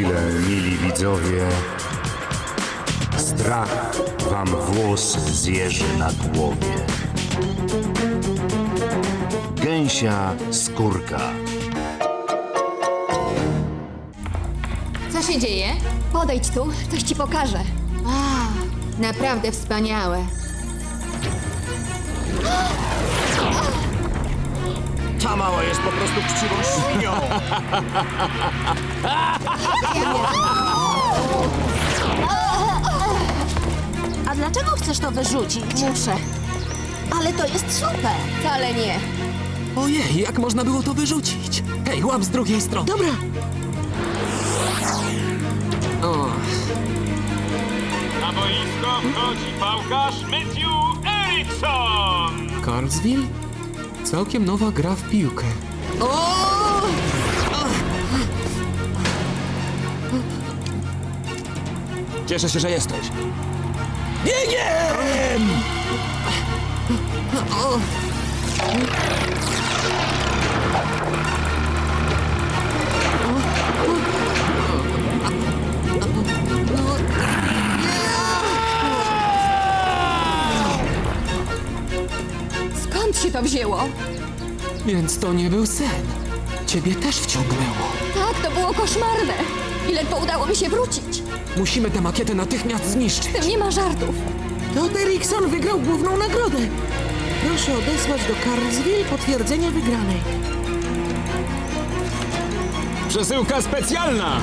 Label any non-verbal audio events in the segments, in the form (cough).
chwilę, mili widzowie, strach wam włosy zjeży na głowie. Gęsia skórka. Co się dzieje? Podejdź tu, coś ci pokażę. A, naprawdę wspaniałe. Ta mała jest po prostu chciwą świnią. A dlaczego chcesz to wyrzucić? Muszę. Ale to jest super. Wcale nie. Ojej, jak można było to wyrzucić? Hej, łap z drugiej strony. Dobra, O, Na boisko wchodzi pałkarz Matthew Erickson! Carlsville? Całkiem nowa gra w piłkę. Cieszę się, że jesteś. Biegiem! Skąd się to wzięło? Więc to nie był sen. Ciebie też wciągnęło. Tak, to było koszmarne. I ledwo udało mi się wrócić. Musimy tę makietę natychmiast zniszczyć. Tym nie ma żartów. Todd Erickson wygrał główną nagrodę. Proszę odesłać do Carlsville potwierdzenie wygranej. Przesyłka specjalna!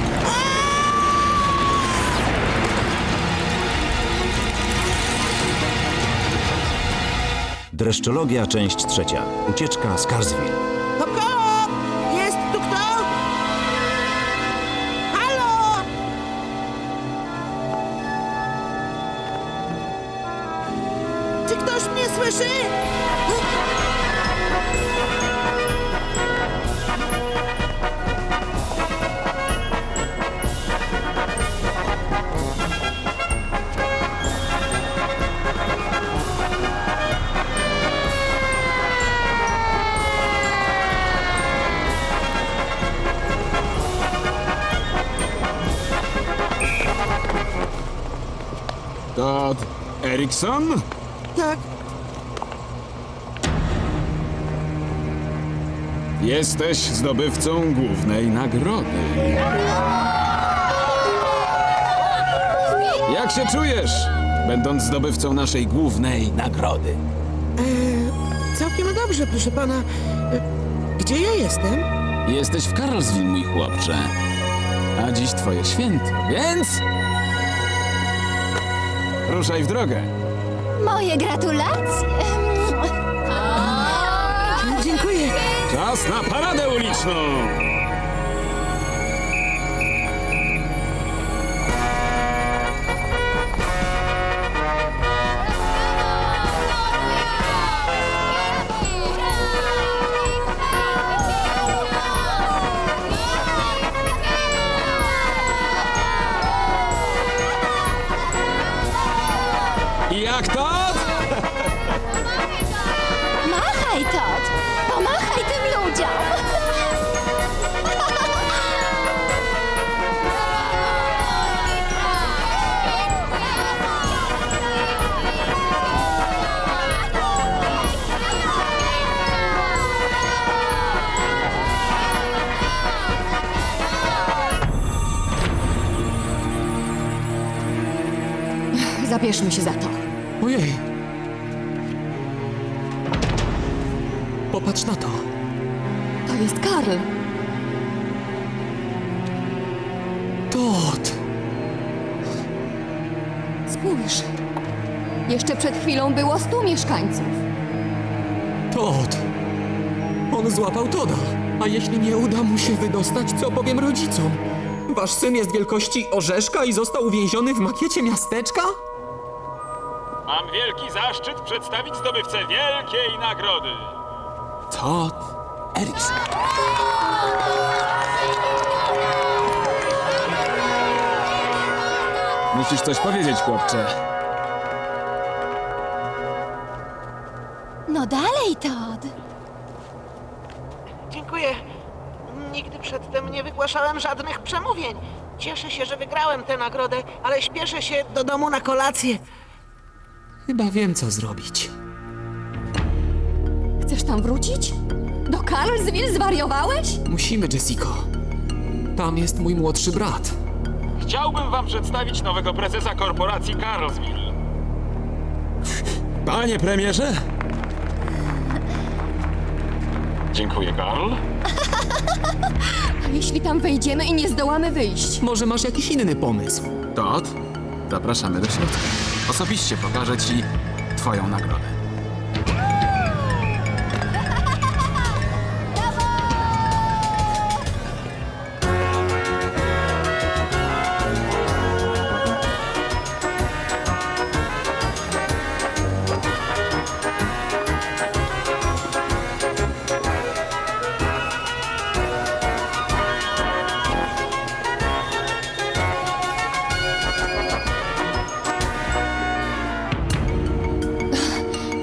Dreszczologia, część trzecia. Ucieczka z Carsville. Hop! Jest tu kto? Halo! Czy ktoś mnie słyszy? Todd Erickson? Tak, Jesteś zdobywcą głównej nagrody. Jak się czujesz, będąc zdobywcą naszej głównej nagrody? całkiem dobrze, proszę pana. E, Gdzie ja jestem? Jesteś w Carlsville, mój chłopcze. A dziś twoje święto, więc... Ruszaj w drogę. moje gratulacje. Dziękuję. Czas na paradę uliczną! Zabierzmy się za to. Ojej. Popatrz na to. To jest Karl. Todd. Spójrz. Jeszcze przed chwilą było stu mieszkańców. Todd. On złapał Toda. A jeśli nie uda mu się wydostać, co powiem rodzicom? Wasz syn jest wielkości orzeszka i został uwięziony w makiecie miasteczka? Mam wielki zaszczyt przedstawić zdobywcę wielkiej nagrody. Todd Erickson. Musisz coś powiedzieć, chłopcze. No dalej, Todd. Dziękuję. Nigdy przedtem nie wygłaszałem żadnych przemówień. Cieszę się, że wygrałem tę nagrodę, ale śpieszę się do domu na kolację. Chyba wiem, co zrobić. Chcesz tam wrócić? Do Carlsville zwariowałeś? Musimy, Jessico. Tam jest mój młodszy brat. Chciałbym wam przedstawić nowego prezesa korporacji Carlsville. Panie premierze? Dziękuję, Karl. A jeśli tam wejdziemy i nie zdołamy wyjść? Może masz jakiś inny pomysł? Todd, zapraszamy do środka. Osobiście pokażę ci twoją nagrodę.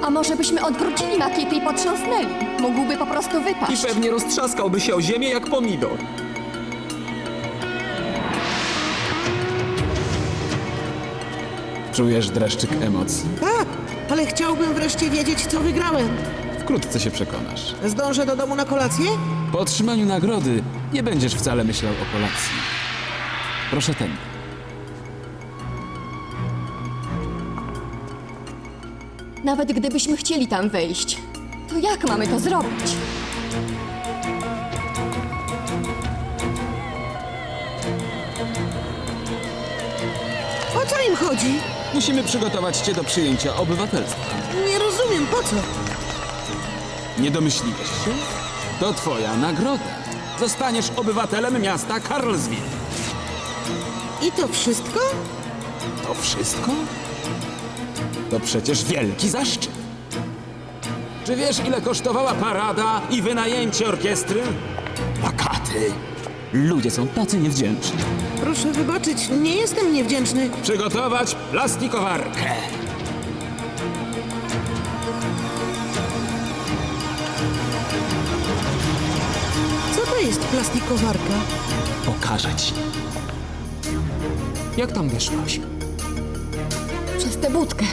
A może byśmy odwrócili makietę i potrząsnęli? Mógłby po prostu I wypaść. pewnie roztrzaskałby się o ziemię jak pomidor. Czujesz dreszczyk emocji? Tak, ale chciałbym wreszcie wiedzieć, co wygrałem. Wkrótce się przekonasz. Zdążę do domu na kolację? Po otrzymaniu nagrody nie będziesz wcale myślał o kolacji. Proszę ten. Nawet gdybyśmy chcieli tam wejść, to jak mamy to zrobić? O co im chodzi? Musimy przygotować cię do przyjęcia obywatelstwa. Nie rozumiem, po co? Nie domyśliłeś się? To twoja nagroda. Zostaniesz obywatelem miasta Carlsville. I to wszystko? To wszystko? To przecież wielki zaszczyt. Czy wiesz, ile kosztowała parada i wynajęcie orkiestry? Plakaty. Ludzie są tacy niewdzięczni. Proszę wybaczyć, nie jestem niewdzięczny. Przygotować plastikowarkę. Co to jest plastikowarka? Pokażę ci. Jak tam wyszłaś? Przez tę budkę.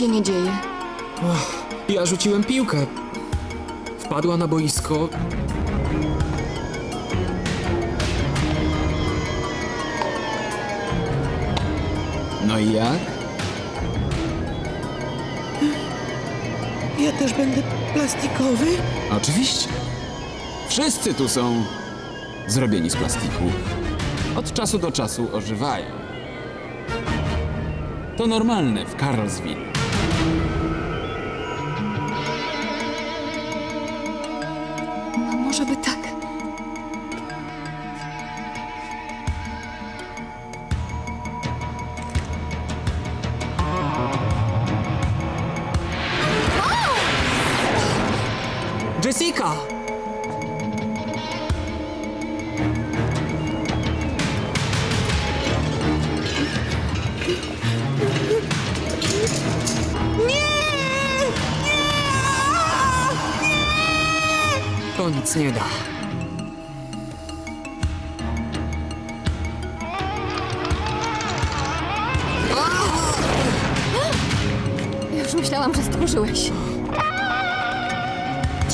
Się nie dzieje. Ja rzuciłem piłkę. Wpadła na boisko. No i jak? Ja też będę plastikowy? Oczywiście. Wszyscy tu są zrobieni z plastiku. Od czasu do czasu ożywają. To normalne w Carlsville. Jessica! To nic nie da. Już myślałam, że stworzyłeś.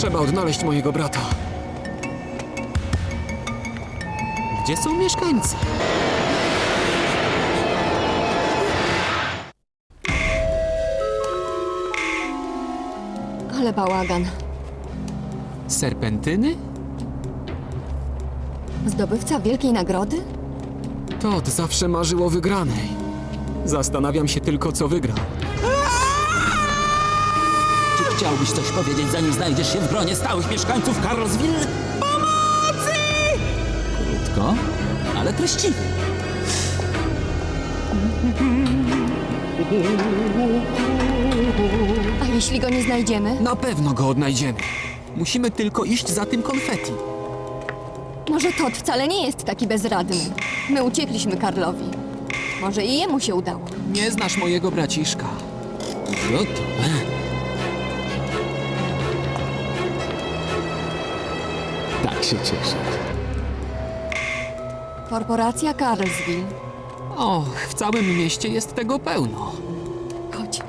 Trzeba odnaleźć mojego brata. Gdzie są mieszkańcy? Ale bałagan. Serpentyny? Zdobywca wielkiej nagrody? Todd zawsze marzył o wygranej. Zastanawiam się tylko, co wygrał. Chciałbyś coś powiedzieć, zanim znajdziesz się w gronie stałych mieszkańców Carlsville? Pomocy! Krótko, ale treściwie. A jeśli go nie znajdziemy? Na pewno go odnajdziemy. Musimy tylko iść za tym konfetti. Może Todd wcale nie jest taki bezradny. My uciekliśmy Karlowi. Może i jemu się udało. Nie znasz mojego braciszka. Gotowe. Tak się cieszę. Korporacja Carlsville. Och, w całym mieście jest tego pełno. Chodź.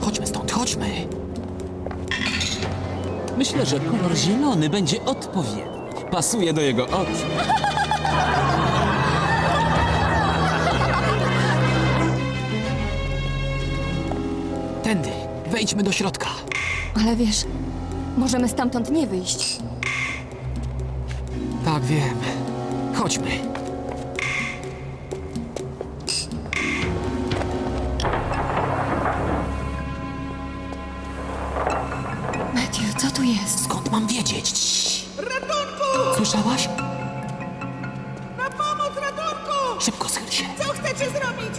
Chodźmy stąd, chodźmy. Myślę, że kolor zielony będzie odpowiedni. Pasuje do jego oczu. (laughs) wejdźmy do środka. Ale wiesz, możemy stamtąd nie wyjść. Tak, wiem. Chodźmy. Matthew, co tu jest? Skąd mam wiedzieć? Ratunku! Słyszałaś? Na pomoc, ratunku! Szybko schyl się. Co chcecie zrobić?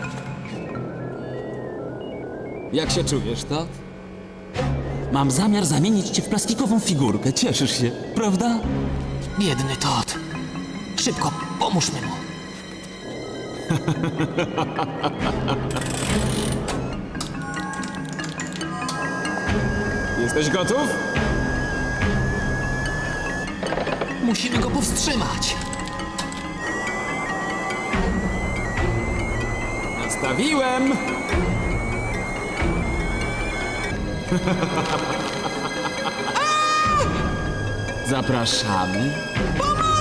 Jak się czujesz, Todd? Mam zamiar zamienić cię w plastikową figurkę. Cieszysz się, prawda? Biedny Todd. Szybko, pomóżmy mu. Jesteś gotów? Musimy go powstrzymać. Nastawiłem! Zapraszamy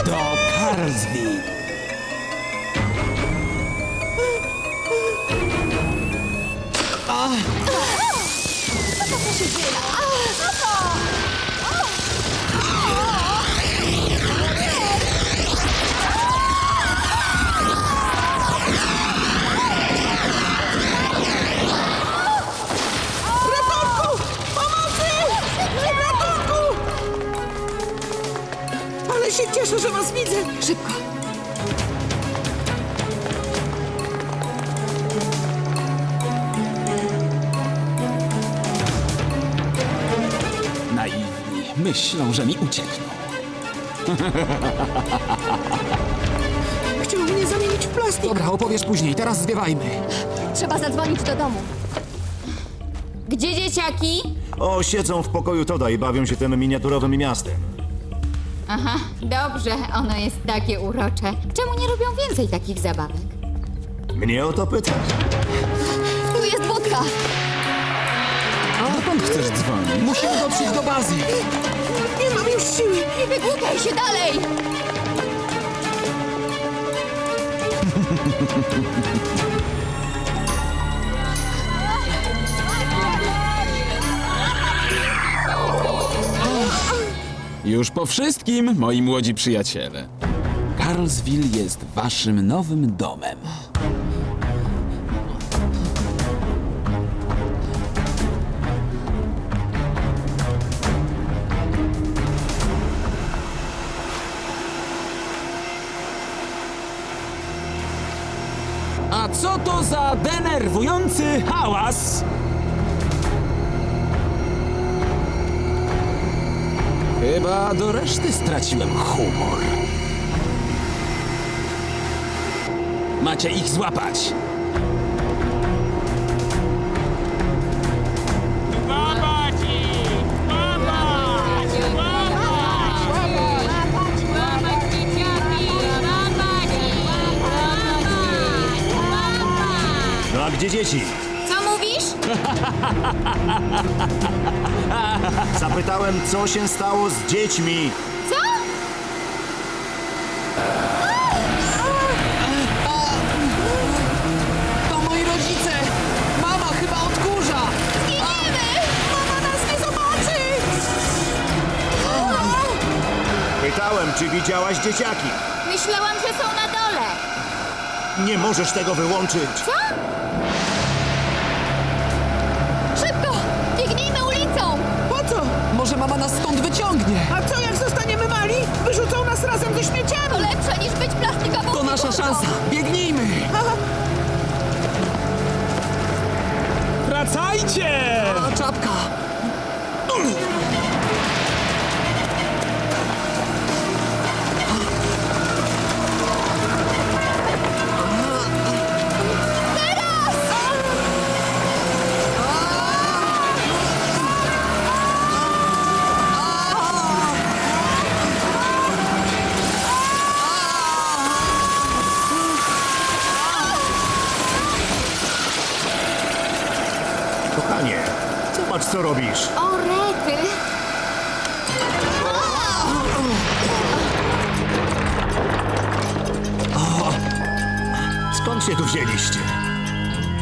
do Carlsville. Ratunku! Chciał mnie zamienić w plastik. Dobra, opowiesz później, teraz zwiewajmy. Trzeba zadzwonić do domu. Gdzie dzieciaki? O, siedzą w pokoju Toda i bawią się tym miniaturowym miastem. Aha, dobrze, ono jest takie urocze. Czemu nie robią więcej takich zabawek? Mnie o to pytasz? Tu jest wódka. Dokąd chcesz dzwonić? Musimy dotrzeć do bazy. Już. Nie wygłupiaj się dalej. Już po wszystkim, moi młodzi przyjaciele. Carlsville jest waszym nowym domem. Co to za denerwujący hałas? Chyba do reszty Straciłem humor. Macie ich złapać. Gdzie dzieci? Co mówisz? (laughs) Zapytałem, co się stało z dziećmi. Co? To moi rodzice. Mama chyba odkurza. Zginiemy! Mama nas nie zobaczy. Pytałem, Czy widziałaś dzieciaki? Myślałam, że są na dole. Nie możesz tego wyłączyć. Szybko! A co jak zostaniemy mali? Wyrzucą nas razem ze To śmieciami! lepsze niż być plastikową To nasza figurką. szansa. Biegnijmy! Wracajcie! Się tu wzięliście?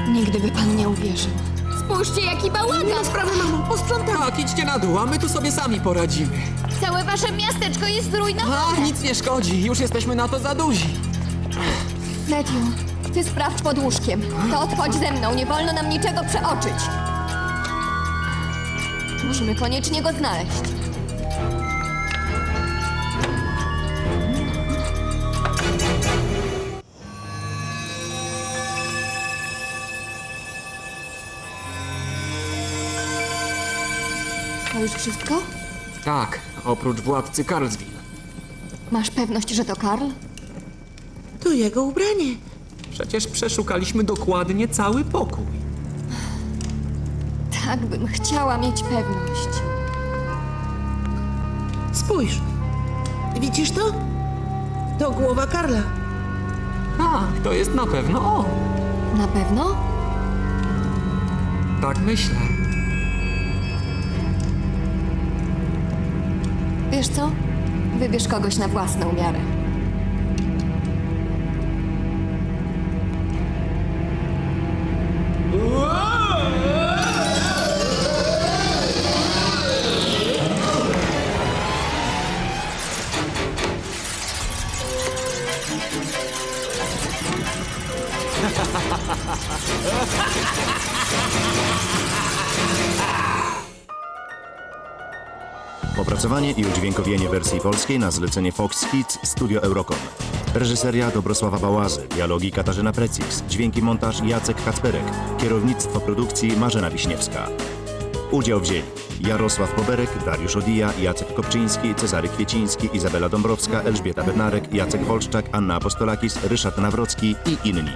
Nigdy by pan nie uwierzył. Spójrzcie, jaki bałagan. Sprawy, mamo, posprzątamy. Tak, idźcie na dół, a my tu sobie sami poradzimy. Całe wasze miasteczko jest zrujnowane. A, nic nie szkodzi, już jesteśmy na to za duzi. Matthew, ty sprawdź pod łóżkiem. To odchodź ze mną, nie wolno nam niczego przeoczyć. Musimy koniecznie go znaleźć. To już wszystko? Tak, oprócz władcy Carlsville. Masz pewność, że to Karl? To jego ubranie. Przecież przeszukaliśmy dokładnie cały pokój. Tak bym chciała mieć pewność. Spójrz. Widzisz to? To głowa Karla. Tak, to jest na pewno on. Na pewno? Tak myślę. Wiesz co? Wybierz kogoś na własną miarę. (laughs) Opracowanie i udźwiękowienie wersji polskiej na zlecenie Fox Kids Studio Eurocom. Reżyseria Dobrosława Bałazy, dialogi Katarzyna Precix, dźwięki montaż Jacek Kacperek, kierownictwo produkcji Marzena Wiśniewska. Udział wzięli Jarosław Poberek, Dariusz Odija, Jacek Kopczyński, Cezary Kwieciński, Izabela Dąbrowska, Elżbieta Bednarek, Jacek Wolszczak, Anna Apostolakis, Ryszard Nawrocki i inni.